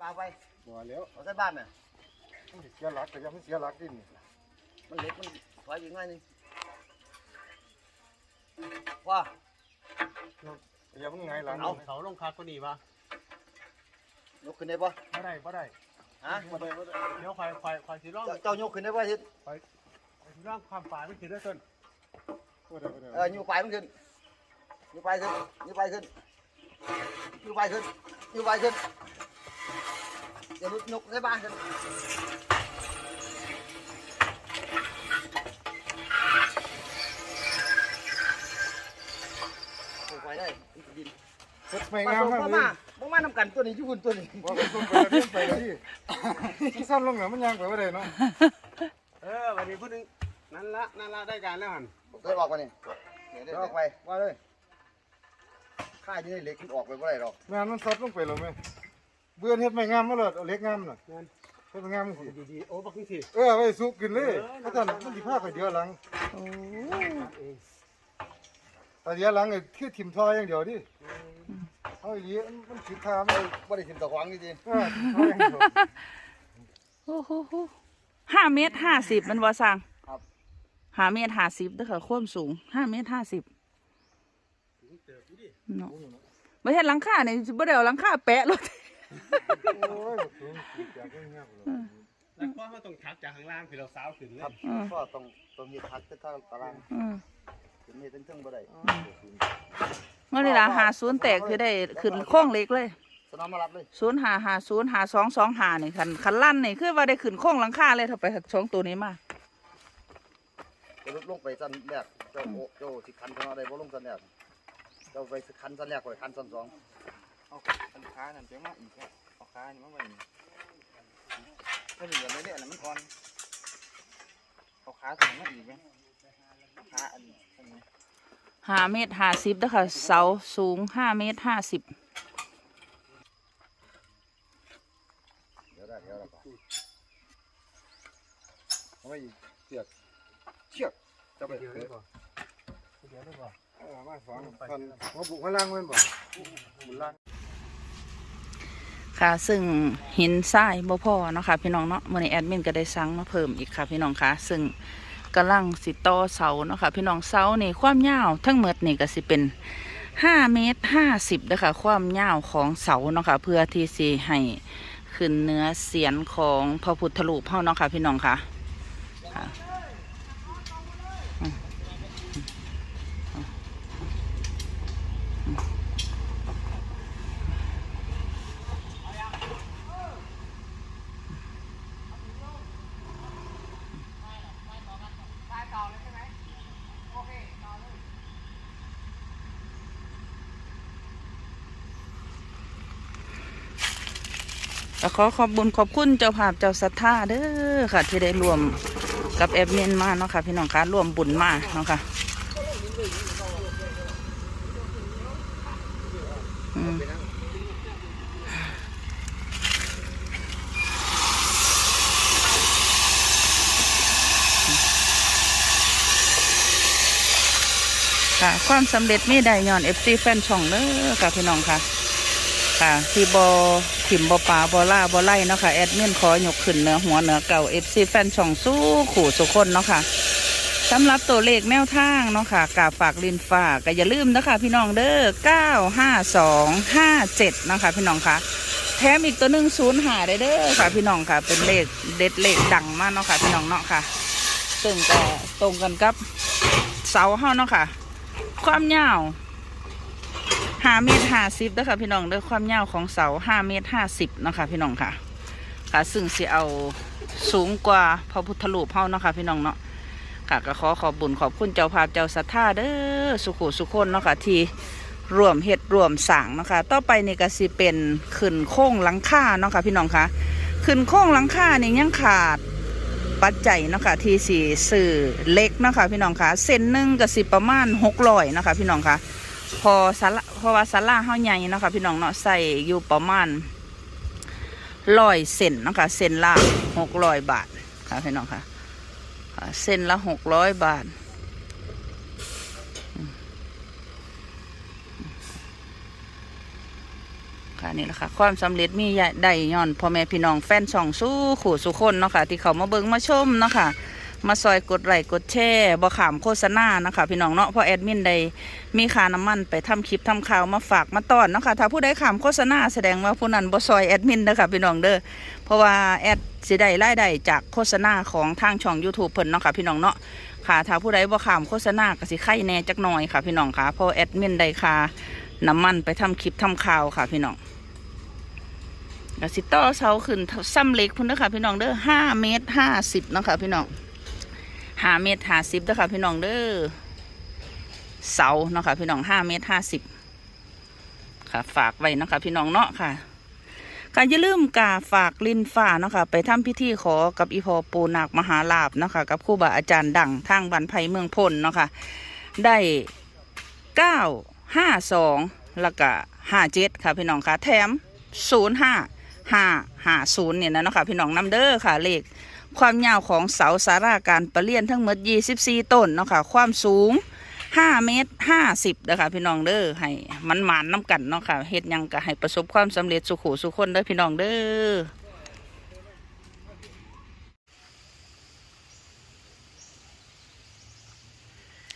ปลาไปบ่แล้วเอาใส่บ้านน่ะมันสิเสียหลักก็ยังไม่เสียหลักดินี่มันเล็กมันถอยอีกหน่อยหนึงว่าอย่าเพิ่งไงายหลังเอานะเขาลงคักก็ดีปะยกขึ้นได้ปะบ่ได้บ่ได้ฮะบ่ได้บ่ได้เดี๋ยวควายควายควายสีร่องเจ้าเจ้ายกขึ้นได้ปะทิศควายสีร่องความฝ่ายไม่ถือได้ต้นบ่ได้บ่ได้เออยูปลายมันขึ้นยูปลายขึ้นยูปลายขึ้นยูปลายขึ้นยูปลายขึ้น อย่าลุกยกใส่บ้านขึ้นโอ้ยไปได้ดินเฮ็ดไม่งามมากเลยบ่มานำกันตัวนี้อยุ่คุณตัวนี้บ่ไปส่งไปแล้วเดินไปเลยที่สั้นลงแล้วมันยังไปบ่ได้เนาะเออวันนี้พูดนึงนั่นละนั่นละได้การแล้วหันเคยออกมาเนี่ยเดี๋ยวออกไปว่าเลยค่าอยู่ในเล็กมันออกไปบ่ได้หรอกแม่นมันสดลงไปแล้วแม่ เบื่อเฮ็ดไม่งามมาเลยเอาเหล็กงามน่ะนั่นเฮ็ดไม่งามสิดีๆโอ้บักนี่สิเออไว้สุกกินเลยเพราะฉะนั้นมันสิพาไปเดียวหลังโอ้เองแต่เดียวหลังไอ้คือทิ่มท่ออย่างเดียวดิเอาอีหลีมันสิทามันบ่ได้ถิ่มตะขวางจริงเออทิ่มท่ออย่างเดียวโหโหโหห้าเมตรห้าสิบมันว่าสั่งๆครับห้าเมตรห้าสิบเด้อค่ะความสูงห้าเมตรห้าสิบเติบอยู่ดิเนาะไม่ใช่หลังคาเนี่ยบ่ได้เอาหลังคาแปะรถ โอ้ยบักสูงสิอยากให้งามเลยแล้วก็เขาต้องทักจากข้างล่างคือเราสาวขึ้นเลยครับก็ต้องต้องเฮ็ดทักแต่ถ้าตารางอืมถึงเฮ็ดถึงๆบ่ได้เมื่อนี่ล่ะหาศูนย์แตกคือได้ขึ้นโค้งเล็กเลยสนามมารับเลยศูนย์หาหาศูนย์หาสองสองหานี่คันคันลั่นนี่คือว่าได้ขึ้นโค้งหลังคาเลยถ้าไปสองตัวนี้มาจะลงไปสั้นแรกเจ้าโอเจ้าสิคันเขาได้บ่ลงสั้นแรกเจ้าไปคันสั้นแรกข่อยคันสั้นสอง เอาอันค้านั่นเจ้ามาอีกแล้วเอาค้านี่มาไว้นี่ก็เหลือเลยเนี่ยอันนั้นมันก่อนเอาค้าถึงมาอีกไหมค้าอันอันนี้ห้าเมตรห้าสิบเด้อค่ะเสาสูงห้าเมตรห้าสิบเดี๋ยวได้เดี๋ยวได้ป่ะเอาไว้อีกเชือกเชือกจ้าไปเดี๋ยวได้ป่ะเดี๋ยวได้ป่ะเออมาสองพันหัวบุกข้าล่างม่นบ่หมุนล่าง ค่ะ ซึ่งหินทรายบ่พอเนาะค่ะพี่น้องเนาะมื่อนี้แอดมินก็ได้สั่งมาเพิ่มอีกค่ะ พี่น้องค่ะ ซึ่งกำลังสิต่อเสาเนาะค่ะพี่น้องเสานี่ความยาวทั้งหมดนี่ก็สิเป็นห้าเมตรห้าสิบนะคะความยาวของเสาเนาะค่ะเพื่อที่สิให้ขึ้นเนื้อเสียนของพระพุทธรูปเฮาเนาะค่ะพี่น้องค่ะค่ะอืมอืมอืม ก็ขอขอบบุญขอบคุณเจ้าภาพเจ้าศรัทธาเด้อค่ะ ที่ได้รวมกับแอดมินมาเนาะค่ะ พี่น้องคะรวมบุญมาเนาะค่ะค่ะ ความสำเร็จไม่ได้ย้อนเอฟซีแฟนช่องเด้อค่ะพี่น้องค่ะ ค่ะ ที่บอถิมบอปลาบอล่าบอไล่เนาะค่ะแอดมินขอยกขึ้นเหนือหัวเหนือเก่าเอฟซีแฟนช่องสู้ขู่สุคนเนาะค่ะสำหรับตัวเลขแนวทางเนาะค่ะกาฝากลินฝากก็อย่าลืมนะคะพี่น้องเด้อเก้าห้าสองห้าเจ็ดนะคะพี่น้องค่ะ แถมอีกตัวหนึ่งศูนย์หาได้เด้อค่ะพี่น้องค่ะ เป็นเลขเด็ดเลขดังมากเนาะค่ะพี่น้องเนาะค่ะซึ่งก็ตรงกันกับเสาเฮาเนาะค่ะ ความยาว ห้าเมตรห้าสิบนะคะพี่น้องเด้อความยาวของเสาห้าเมตรห้าสิบนะคะพี่น้องค่ะ ค่ะ ซึ่งสิเอาสูงกว่าพระพุทธรูปเฮานะคะพี่น้องเนาะค่ะก็ขอขอบบุญขอบคุณเจ้าภาพเจ้าศรัทธาเด้อสุขุสุขคนเนาะค่ะที่รวมเฮ็ดรวมสร้างเนาะค่ะต่อไปนี่ก็สิเป็นขึ้นโค้งหลังคาเนาะค่ะพี่น้องค่ะขึ้นโค้งหลังคานี่ยังขาดปัจจัยเนาะค่ะที่สีสื่อเล็กเนาะค่ะพี่น้องค่ะเส้นหนึ่งก็สิประมาณหกร้อยเนาะค่ะพี่น้องค่ะ พอสาระเพราะว่าสาราเฮาใหญ่เนาะค่ะพี่น้องเนาะใส่อยู่ประมาณร้อยเซนเนาะค่ะเซนละหกร้อยบาทค่ะพี่น้องค่ะเซนละหกร้อยบาทค่ะนี่แหละค่ะความสำเร็จมีได้ย้อนพ่อแม่พี่น้องแฟนช่องสู้ขู่สุคนเนาะค่ะที่เขามาเบิ่งมาชมเนาะค่ะ มาซอยกดไลค์กดแชร์บ่ขามโฆษณานะคะพี่น้องเนาะเพราะแอดมินได้มีค่าน้ำมันไปทำคลิปทำข่าวมาฝากมาต้อนเนาะค่ะถ้าผู้ใดขามโฆษณาแสดงว่าผู้นั้นบ่ซอยแอดมินเด้อค่ะพี่น้องเด้อเพราะว่าแอดสิได้รายได้จากโฆษณาของทางช่อง YouTube เพิ่นเนาะค่ะพี่น้องเนาะค่ะถ้าผู้ใดบ่ขามโฆษณาก็สิไข่แน่จักหน่อยค่ะพี่น้องค่ะเพราะแอดมินได้ค่าน้ำมันไปทำคลิปทำข่าวค่ะพี่น้องก็สิต่อเสาขึ้นซ้ำเล็กพุ่นเด้อค่ะพี่น้องเด้อห้าเมตรห้าสิบเนาะค่ะพี่น้อง ห้าเมตรห้าสิบเด้อค่ะพี่น้องเด้อเสาเนาะค่ะพี่น้องห้าเมตรห้าสิบค่ะฝากไว้นะคะพี่น้องเนาะค่ะการอย่าลืมกาฝากลินฟ้าเนาะค่ะไปทำพิธีขอกับอีพอปูนาคมหาลาบเนาะค่ะกับครูบาอาจารย์ดังทางบันไพเมืองพลเนาะค่ะได้เก้าห้าสองแล้วก็ห้าเจ็ดค่ะพี่น้องค่ะแถมศูนย์ห้าห้าห้าศูนย์เนี่ยนะเนาะค่ะพี่น้องนำเด้อค่ะเลข ความยาวของเสาสาราการประเรียนทั้งหมด 24 ต้นเนาะค่ะ ความสูง 5 เมตร 50เด้อค่ะพี่น้องเด้อให้มันหมานน้ำกันเนาะค่ะเฮ็ดยังก็ให้ประสบความสำเร็จสุขุสุขคนเด้อพี่น้องเด้อ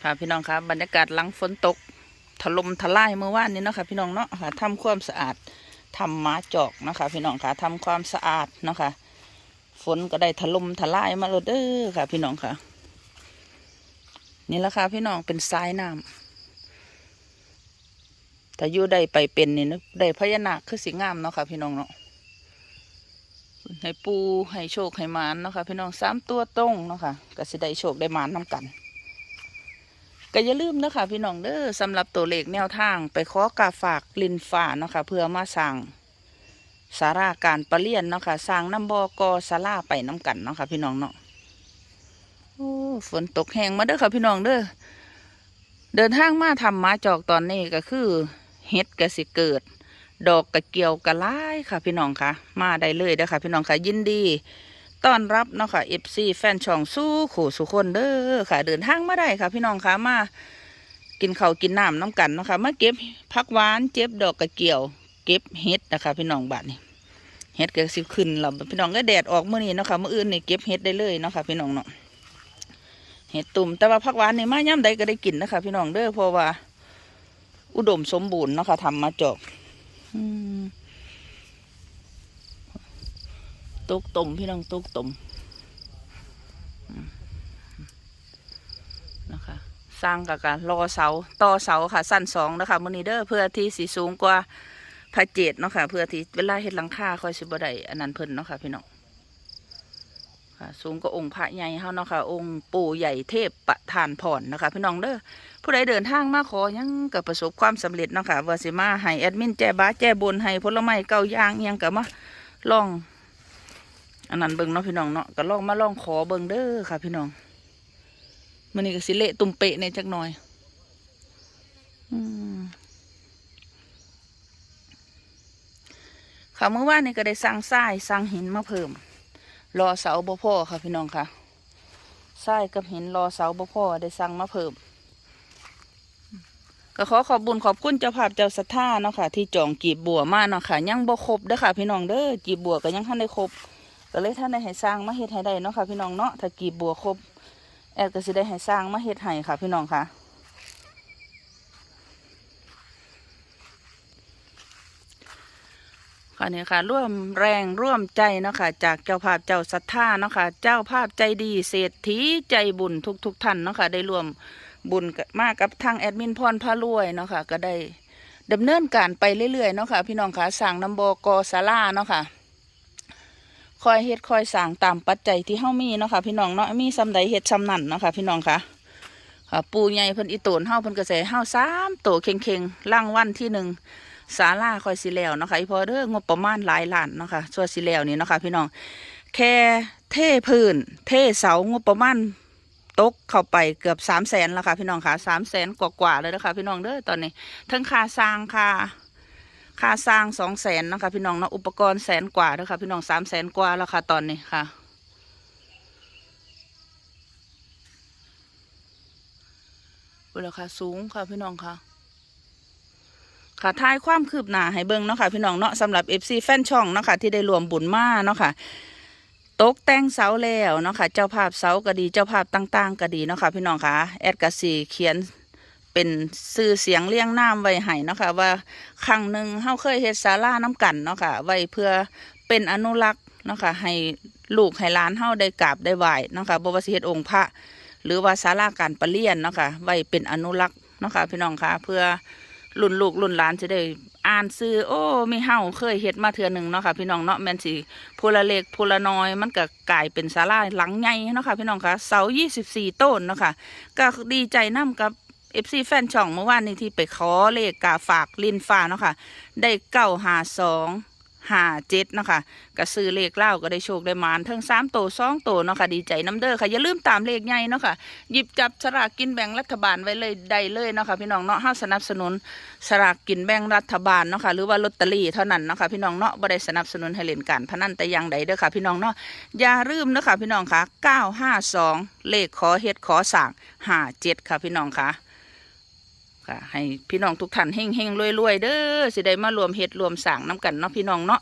ค่ะพี่น้องคะบบรรยากาศหลังฝนตกถล่มทลายเมื่อวานนี้เนาะค่ะพี่น้องเนาะค่ะทำความสะอาดทำหมาจอกเนาะค่ะพี่น้องค่ะทำความสะอาดเนาะค่ะ ฝนก็ได้ถล่มทลายมาแล้วเด้อค่ะ พี่น้องค่ะ นี่แหละค่ะพี่น้องเป็นทรายน้ำแต่ยู่ได้ไปเป็นนี่นะได้พญานาคคือสีงามเนาะค่ะ พี่น้องเนาะให้ปูให้โชคให้มานเนาะค่ะพี่น้องสามตัวตรงเนาะค่ะก็สิได้โชคได้มานน้กันก็อย่าลืมนะคะพี่น้องเด้อสำหรับตัวเลขแนวทางไปขอกาฝากลินฝ่าเนาะค่ะเพื่อมาสั่ง สาราการประเรียนเนาะค่ะสร้างน้ำบอกอสาราไปน้ำกันเนาะค่ะพี่น้องเนาะโอ้ฝนตกแห้งมาเด้อค่ะพี่น้องเด้อเดินทางมาทำหมาจอกตอนนี้ก็คือเฮ็ดกระสิเกิด ดอกกระเกี่ยวกระไล่ค่ะ พี่น้องค่ะ มาได้เลยเด้อค่ะ พี่น้องค่ะยินดีต้อนรับเนาะค่ะเอฟซีแฟนช่องสู้ขู่สุคนเด้อค่ะ เดินทางมาได้ค่ะ พี่น้องค่ะมากินข้าวกินน้ำน้ำกันเนาะค่ะมาเก็บผักหวานเจ็บดอกกระเกี่ยว เก็บเห็ดนะคะพี่น้องบ้านนี้เห็ดเก็สิขึ้นแล้วพี่น้องก็แดดออกเมื่อนี้เนาะค่ะเมื่ออื่นนี่เก็บเห็ดได้เลยเนาะค่ะพี่น้องเนาะเห็ดตุ่มแต่ว่าผักหวานนี่มาย่ำใดก็ได้กินนะคะพี่น้องเด้อเพราะว่า อุดมสมบูรณ์เนาะค่ะทำมาจอกตุกตุ่มพี่น้องตุกตุ่มอืมนะคะสร้างกับการรอเสาต่อเสาค่ะสั้นสองนะคะมือนี้เด้อเพื่อที่สีสูงกว่า พระเจดเนาะค่ะเพื่อที่เวลาเฮ็ดหลังคาคอยสิบได้อันนั้นเพิ่นเนาะค่ะพี่น้องค่ะสูงกว่าองค์พระใหญ่เฮาเนาะค่ะ องค์ปู่ใหญ่เทพประธานพรนะคะ พี่น้องเด้อผู้ใดเดินทางมาขอยังก็ประสบความสำเร็จเนาะค่ะว่าสิมาให้แอดมินแจบ้าแจบนให้ผลไม้เก้าอย่างยังก็มาลอง อันนั้นเบิ่งเนาะพี่น้องเนาะก็ลองมาลองขอเบิ่งเด้อค่ะ พี่น้องมันนี่ก็สิเละตุ่มเปะเนี่ยจักหน่อย อืม ค่ะเมื่อวานนี่ก็ได้สร้างทรายสร้างหินมาเพิ่ม รอเสาบ่พ่อค่ะพี่น้องค่ะทรายกับหินรอเสาบ่พ่อได้สร้างมาเพิ่ม ก็ขอขอบบุญขอบคุณเจ้าภาพเจ้าศรัทธาเนาะค่ะ ที่จองกีบบัวมาเนาะค่ะ ยังบ่ครบเด้อค่ะ พี่น้องเด้อกีบบัวก็ยังท่านได้ครบก็เลยท่านได้ให้สร้างมาเฮ็ดให้ได้เนาะค่ะ พี่น้องเนาะถ้ากีบบัวครบแอดก็สิได้ให้สร้างมาเฮ็ดให้ค่ะ พี่น้องค่ะ ค่ะนี่ค่ะ ร่วมแรงร่วมใจเนาะค่ะจากเจ้าภาพเจ้าศรัทธาเนาะค่ะเจ้าภาพใจดีเศรษฐีใจบุญทุกๆทท่านเนาะค่ะได้ร่วมบุญมากกับทางแอดมินพรพารวยเนาะค่ะก็ได้ดำเนินการไปเรื่อยๆเนาะค่ะพี่น้องค่ะสั่งน้ำบอกอศาลาเนาะค่ะคอยเฮ็ดคอยสั่งตามปัจจัยที่เฮามีเนาะค่ะพี่น้องเนาะมีซำใดเฮ็ดซำนั่นเนาะค่ะพี่น้องค่ะค่ะปูใหญ่เพิ่นอีโตนเฮาเพิ่นก็ใส่เฮาสามโตเข่งๆล่างวันที่หนึ่ง ศาลาคอยสิแล้วเนาะค่ะอีพอเด้องบประมาณหลายล้านเนาะค่ะส่วนสิแล้วนี่เนาะค่ะพี่น้องแค่เทพื้น เทเสางบประมาณตกเข้าไปเกือบสามแสนแล้วค่ะพี่น้องค่ะสามแสนกว่าๆเลยนะคะพี่น้องเด้อตอนนี้ทั้งค่าสร้างค่าค่าสร้างสองแสนนะคะพี่น้องเนาะอุปกรณ์แสนกว่าแล้วค่ะพี่น้องสามแสนกว่าแล้วค่ะตอนนี้ค่ะ เวลาค่ะสูงค่ะพี่น้องค่ะ ค่ะทายความคืบหน้าให้เบิ่งเนาะค่ะพี่น้องเนาะสำหรับ FC แฟนช่องเนาะค่ะที่ได้รวมบุญมาเนาะค่ะตกแต่งเสาแล้วเนาะค่ะเจ้าภาพเสาก็ดีเจ้าภาพต่าง ๆ ก็ดีเนาะค่ะพี่น้องค่ะแอดกสีเขียนเป็นสื่อเสียงเลี้ยงน้ำไว้ให้เนาะค่ะว่าครั้งหนึ่งเฮาเคยเฮ็ดศาลาน้ำกันเนาะค่ะไว้เพื่อเป็นอนุรักษ์เนาะค่ะให้ลูกให้หลานเฮาได้กราบได้ไหว้เนาะค่ะบ่ว่าสิเฮ็ดองค์พระ หรือว่าศาลาการประเรียนเนาะค่ะไว้เป็นอนุรักษ์เนาะค่ะพี่น้องค่ะเพื่อ รุ่นลูกรุ่นหลานจะได้อ่านซื้อ โอ้มีเฮาเคยเห็ดมาเทื่อหนึ่งเนาะค่ะพี่น้องเนาะแมนสีพลเล็กพลน้อยมันก็กลายเป็นศาลาหลังใหญ่เนาะค่ะพี่น้องค่ะเสายี่สิบสี่ต้นเนาะค่ะก็ดีใจนํกับเอฟซีแฟนช่องเมื่อวานนี้ที่ไปขอเลขกาฝากลินฟ้าเนาะค่ะ ได้เก้าหาสอง ห้าเจ็ดนะคะก็ซื้อเลขเล่าก็ได้โชคได้มานทั้งสามโตสองโตเนาะค่ะดีใจน้ำเด้อค่ะอย่าลืมตามเลขใหญ่เนาะค่ะหยิบจับสลากกินแบ่งรัฐบาลไว้เลยได้เลยเนาะค่ะพี่น้องเนาะเฮาสนับสนุนสลากกินแบ่งรัฐบาลเนาะค่ะหรือว่าลอตเตอรี่เท่านั้นเนาะค่ะพี่น้องเนาะบ่ได้สนับสนุนให้เล่นการพนันแต่อย่างใดเด้อค่ะพี่น้องเนาะอย่าลืมเนาะค่ะพี่น้องค่ะ952เลขขอเฮ็ดขอสั่ง57ค่ะพี่น้องค่ะ ค่ะให้พี่น้องทุกท่านเฮงเฮงรวยรวยเด้อสิได้มารวมเฮ็ดรวมสั่งน้กันเนาะพี่น้องเนาะ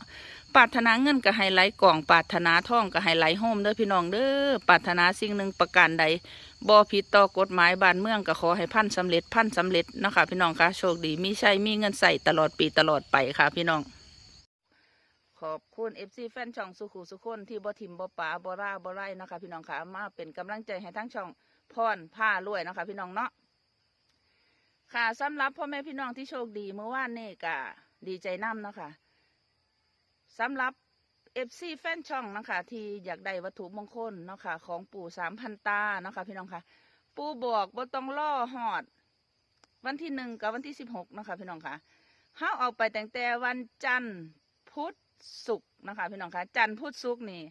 ปรารถนาเงินก็ให้ไหลกล่องปรารถนาทองก็ให้ไหลโฮมเด้อพี่น้องเด้อปรารถนาสิ่งหนึ่งประการใดบ่ผิดต่อกฎหมายบ้านเมืองก็ขอให้พันสำเร็จพันสำเร็จนะคะพี่น้องคะโชคดีมีชัยมีเงินใส่ตลอดปีตลอดไปค่ะ พี่น้อง ขอบคุณเอฟซีแฟนช่องสุขุสุคนที่บ่ทิมบ่ป๋าบ่ร่าบ่ไร่นะคะพี่น้องค่ะมาเป็นกำลังใจให้ทั้งช่องพรผ้ารวยนะคะพี่น้องเนาะ ค่ะสำหรับพ่อแม่พี่น้องที่โชคดีเมื่อวานนี่ก็ดีใจนํเนาะค่ะสำหรับเอฟซีแฟนช่องนะคะที่อยากได้วัตถุมงคลเนาะค่ะของปู่สามพันตาเนาะค่ะพี่น้องค่ะ ปู่บอกบ่ต้องล่อหอด วันที่หนึ่งกับวันที่สิบหกนาะคะพี่น้องค่ะเฮาเอาไปแต่งแต่วันจันทร์พุธศุกร์นะคะพี่น้องค่ะ จันทร์พุธศุกร์นี่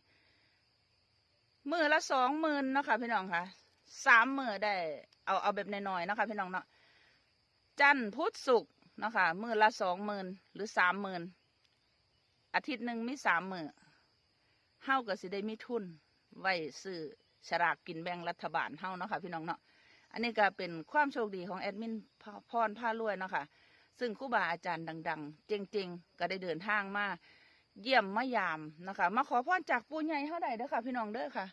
มือละสองหมื่นเนาะค่ะพี่น้องค่ะสามมือได้ เอาเอาแบบน้อยๆเนาะค่ะพี่น้องเนาะ จันทร์พุธศุกร์เนาะค่ะมือละสองหมื่นหรือสามหมื่นอาทิตย์หนึ่งมีสามมือเฮาก็สิได้มีทุน ไว้ซื้อฉลากกินแบ่งรัฐบาลเฮาเนาะค่ะพี่น้องเนาะอันนี้ก็เป็นความโชคดีของแอดมินพพรผ้ารวยเนาะค่ะซึ่งครูบาอาจารย์ดังๆเจงๆ ก็ได้เดินทางมาเยี่ยมมายามนะคะ มาขอพรจากปู่ใหญ่เท่าใดเด้อค่ะ พี่น้องเด้อค่ะ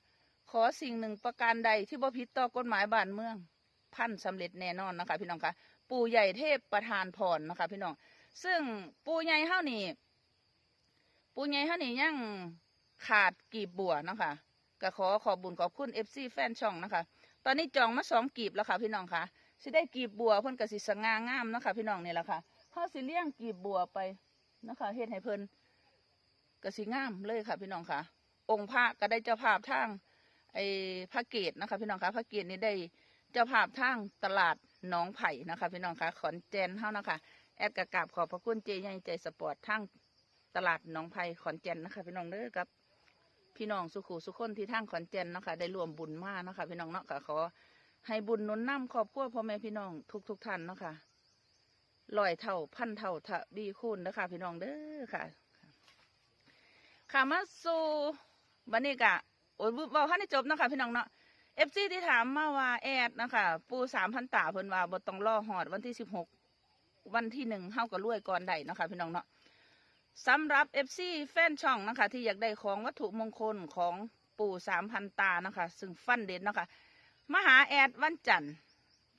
ขอสิ่งหนึ่งประการใดที่บ่ผิดต่อกฎหมายบ้านเมือง พันสำเร็จแน่นอนนะคะ พี่น้องค่ะ ปู่ใหญ่เทพประธานพรนะคะ พี่น้อง ซึ่งปู่ใหญ่เฮานี่ปูใหญ่เฮานี่ยังขาดกีบบัวนะคะก็ขอขอบุญขอบคุณเอฟซีแฟนช่องนะคะ ตอนนี้จองมาสองกีบแล้วค่ะ พี่น้องคะสิได้กีบบัวเพิ่นก็สิสง่างามนะคะพี่น้องนี่แหละค่ะเฮาสิเลี้ยงกีบบัวไปนะคะเฮ็ดให้เพิ่นก็สิงามเลยค่ะ พี่น้องค่ะ องค์พระก็ได้เจ้าภาพทางไอ้พระเกตนะคะ พี่น้องค่ะพระเกตนี่ได้เจ้าภาพทางตลาด น้องไผ่นะคะพี่น้องคะขอนแก่นเฮานะคะแอดกระกาบขอบพระคุณเจใหญ่ใจสปอร์ตทางตลาดหนองไผ่ขอนแก่นนะคะ พี่น้องเด้อครับพี่น้องสุขุสุขคนที่ทางขอนแก่นนะคะได้รวมบุญมาเนะคะพี่น้องเนาะก็ขอให้บุญนุนนำครอบครัวพ่อแม่พี่น้องทุกทุกท่านเนาะค่ะลอยเท่าพันเท่าทะบีคูณนะคะพี่น้องเด้อค่ะค่ะมาสู่บันนี้กะโอ้ยบอกให้จบนะคะพี่น้องเนาะ เอฟซีที่ถามมาว่าแอดนะคะปูสามพันตาเพิ่นว่าบ่ต้องรอหอดวันที่สิบหกวันที่หนึ่งเฮาก็รวยก่อนได้นะคะพี่น้องเนาะสำหรับ FC แฟนช่องนะคะ ที่อยากได้ของวัตถุมงคลของปู่สามพันตานะคะ ซึ่งฟันเด่นนะคะมาหาแอดวันจันทร์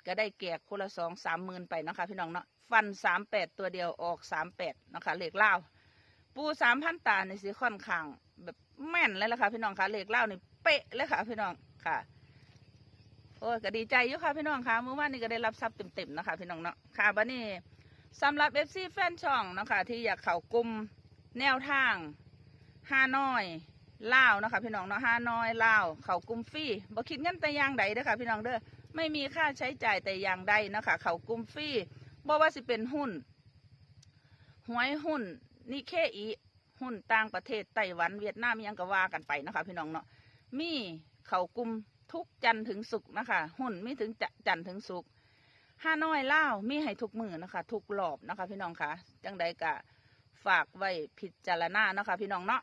ก็ได้แกกคนละสองสามหมื่นไปนะคะ พี่น้องเนาะฟันสามแปดตัวเดียวออกสามแปดนะคะเหลขเล่าปูสามพันตาในสีค่อนข้างแบบแม่นเลยละค่ะพี่น้องค่ะเหลขเล่าวนี่เป๊ะเลยค่ะพี่น้องค่ะ โอ้ยก็ดีใจอยู่ค่ะพี่น้องค่ะเมื่อวานนี้ก็ได้รับทรัพย์เต็มๆนะคะพี่น้องเนาะค่ะบันนี้สำหรับ FC แฟนช่องนะคะที่อยากเข้ากลุ่มแนวทางฮานอยลาวนะคะพี่น้องเนาะฮานอยลาวเข้ากลุ่มฟรีบ่คิดเงินแต่อย่างใดเด้อค่ะพี่น้องเด้อไม่มีค่าใช้จ่ายแต่อย่างใดนะคะเข้ากลุ่มฟรีบ่ว่าสิเป็นหุ้นหวยหุ้นนิเคอีหุ้นต่างประเทศไต้หวันเวียดนามยังก็ว่ากันไปนะคะพี่น้องเนาะมีเข้ากลุ่ม ทุกจันทร์ถึงศุกร์นะคะหุ่นไม่ถึงจ,จันทร์ถึงศุกร์ห้าน้อยเล่ามีให้ทุกมือนะคะทุกหลอบนะคะ พี่น้องคะจังใดกะฝากไว้พิจารณานะคะ พี่น้องเนาะ